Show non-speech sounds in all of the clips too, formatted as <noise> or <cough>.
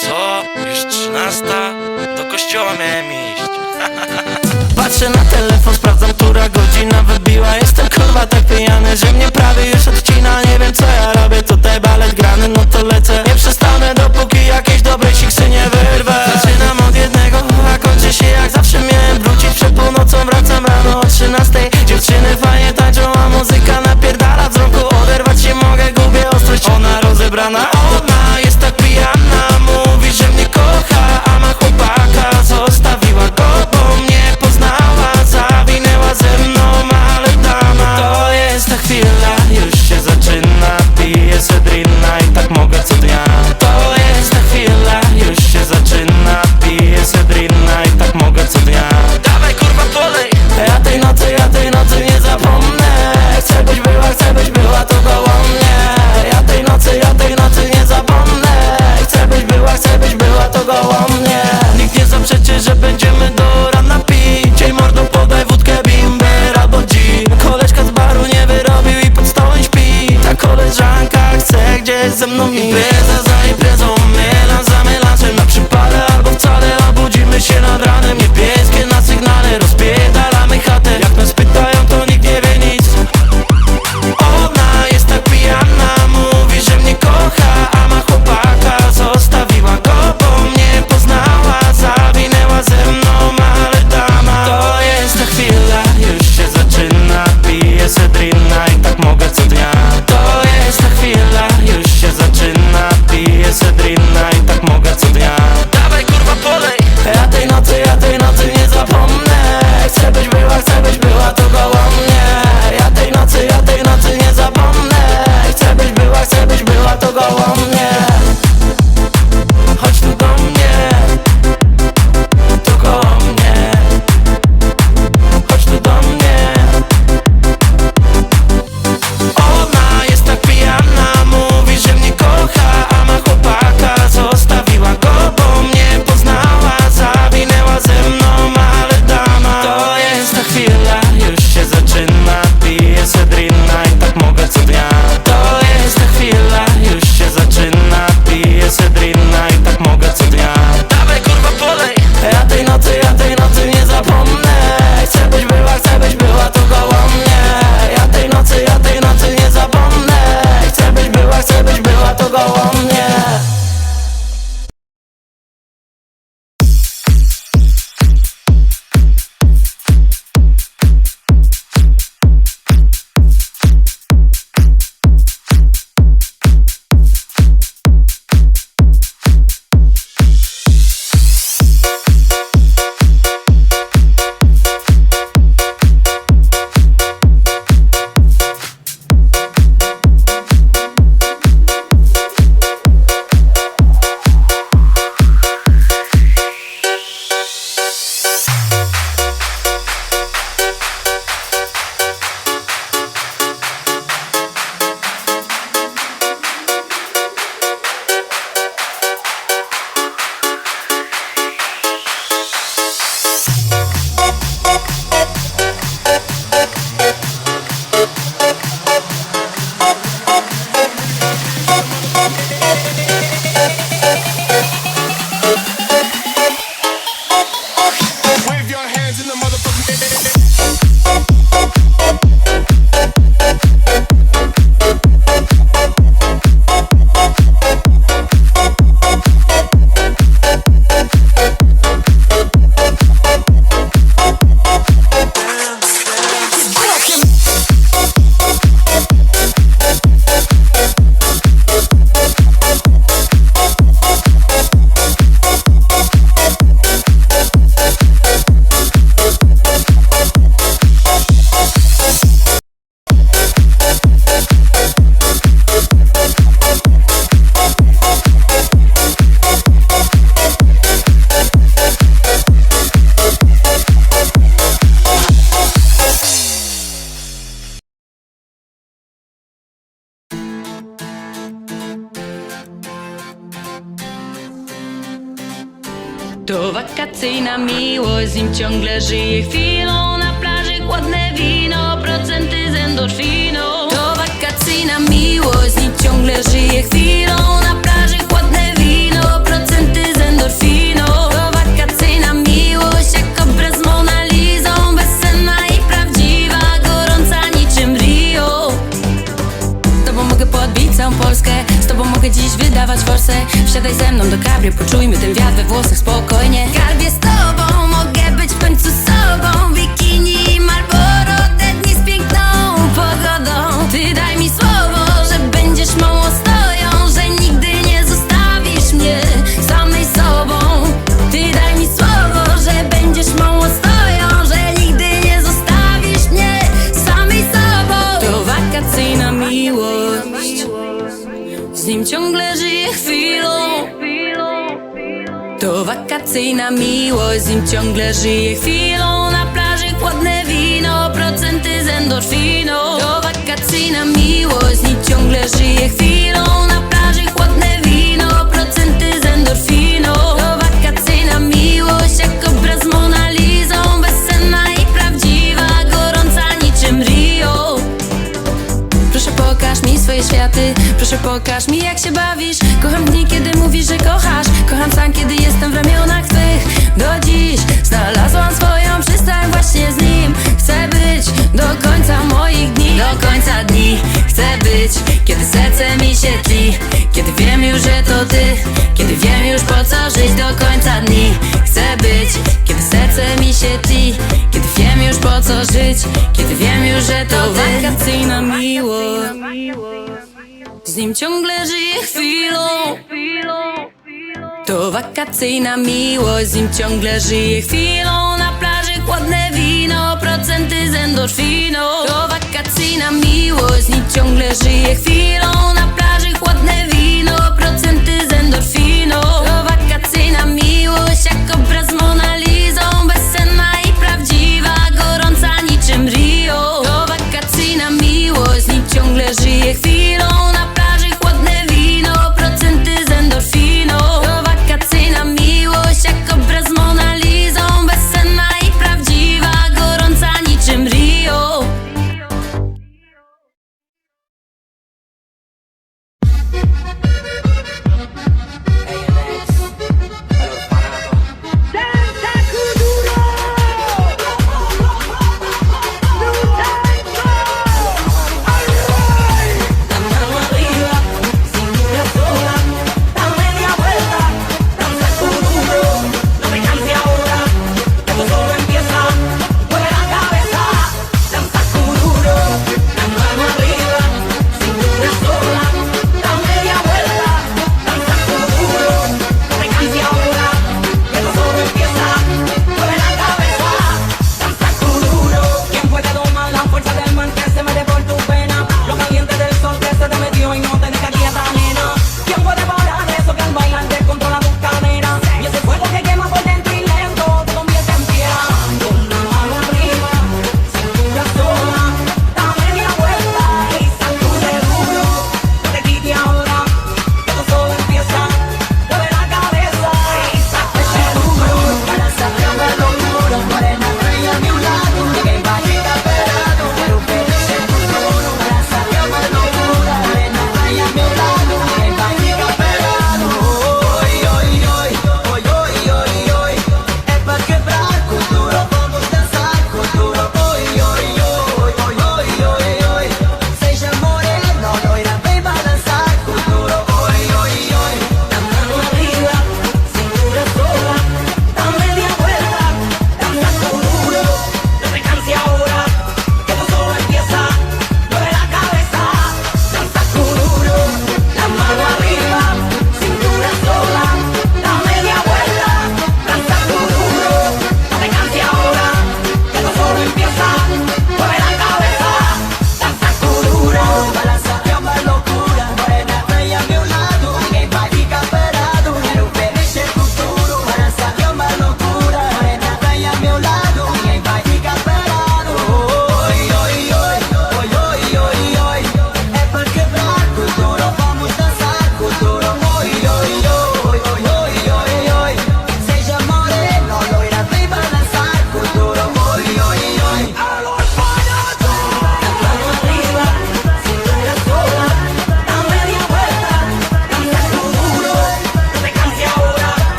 Co? Już trzynasta? Do kościoła miałem iść. <laughs> Patrzę na telefon, sprawdzam, która godzina wybiła. Jestem kurwa tak pijany, że mnie prawie już odcina. Nie wiem co ja robię, tutaj balet grany, no to lecę. Nie przestanę, dopóki jakieś dobre siksy nie wyrwę. Zaczynam od jednego, a kończy się jak zawsze miałem Wrócić. Przed północą, wracam To wakacyjna miłość, z nim ciągle żyję chwilą. Na plaży chłodne wino, procenty z endorfiną To wakacyjna miłość, z nim ciągle żyję chwilą. Wsiadaj ze mną do kabry, poczujmy ten wiatr we włosach spokojnie. Skarbie z tobą, mogę być w końcu sobą. Bikini i Marlboro, te dni z piękną pogodą. Ty daj mi słowo, że będziesz mą ostoją Że nigdy nie zostawisz mnie samej sobą. Ty daj mi słowo, że będziesz mą ostoją Że nigdy nie zostawisz mnie samej sobą. To wakacyjna miłość. Z nim ciągle wakacyjna miłość, z nim ciągle żyję chwilą. Na plaży chłodne wino, procenty z endorfiną. To wakacyjna miłość, z nim ciągle żyję chwilą. Na plaży chłodne wino, procenty z endorfiną. To wakacyjna miłość, jak obraz Mona Lizą Bezsenna i prawdziwa, gorąca niczym Rio. Proszę pokaż mi swoje światy Proszę pokaż mi jak się bawisz. Kocham dni, Do dziś znalazłam swoją przystań właśnie z nim. Chcę być do końca moich dni. Do końca dni chcę być Kiedy serce mi się tli. Kiedy wiem już, że to ty. Kiedy wiem już po co żyć do końca dni. Chcę być Kiedy serce mi się tli. Kiedy wiem już po co żyć. Kiedy wiem już, że to ty. Wakacyjna miłość. Z nim ciągle żyję chwilą to wakacyjna miłość, z nim ciągle żyję chwilą. Na plaży chłodne wino, procenty z endorfiną. To wakacyjna miłość, z nim ciągle żyję chwilą. Na plaży chłodne wino, procenty z endorfiną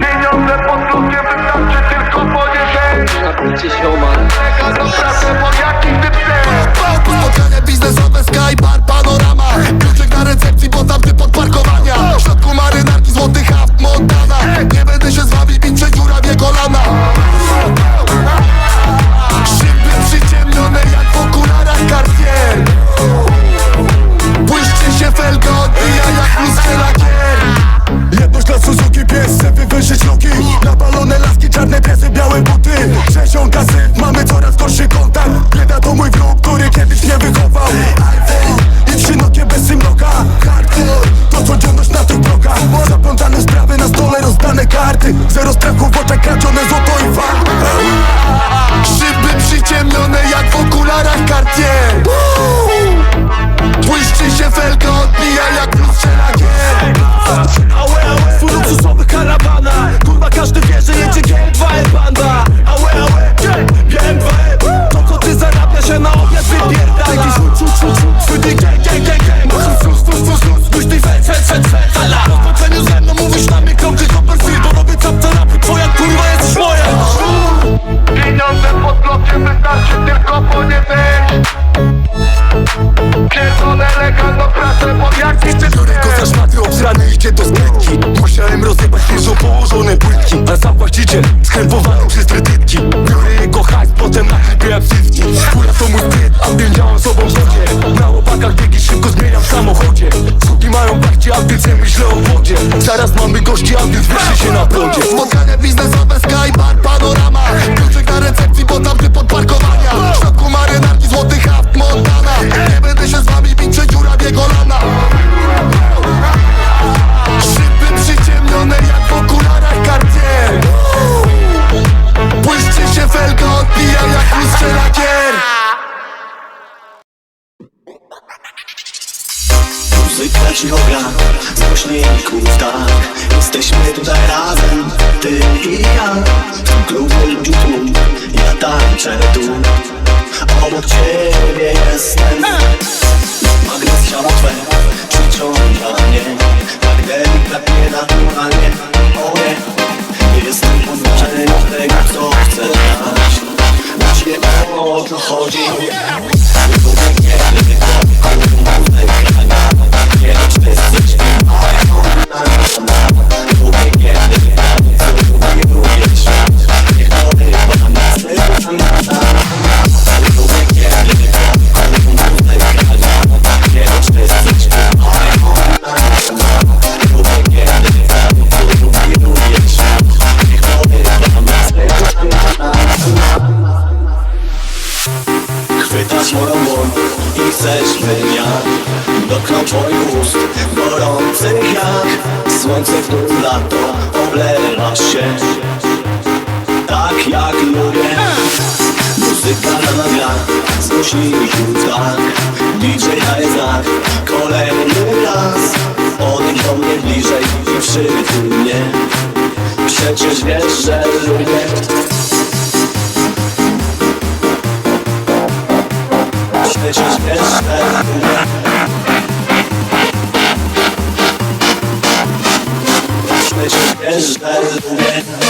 Pieniądze pod lukiem wystarczy tylko poniedziałek Napijcie się omal Czeka do pracy po jakim dypce Pałku spotkania biznesowe Skybar Panorama. Kluczyk na recepcji bo tamty pod parkowania. W środku marynarki złotych hap Nie będę się z wami bić, dziura kolana życie Skrępowany przez kredytki Biorę jego hajs, potem na jak fifty Kura to mój styl, a piędziałam sobą wodzie. Na łopakach biegi szybko zmieniam w samochodzie. Sługi mają bardziej, a więcej myślę o wodzie. Zaraz mamy gości, a więc wyszy się na prądzie. tu. Obok ciebie jestem. Magnes siano twe przyciąga mnie? Tak delikatnie, naturalnie Oje, nie jestem poddany do tego, co chcę dać Lecz nie o co chodzi. Wybuchnie, Yeah. musi już tak DJ Isaac, kolejny raz. Odejdź do mnie bliżej i przytul mnie Przecież wiesz, że lubię. Przecież wiesz, że lubię. Przecież wiesz, że lubię.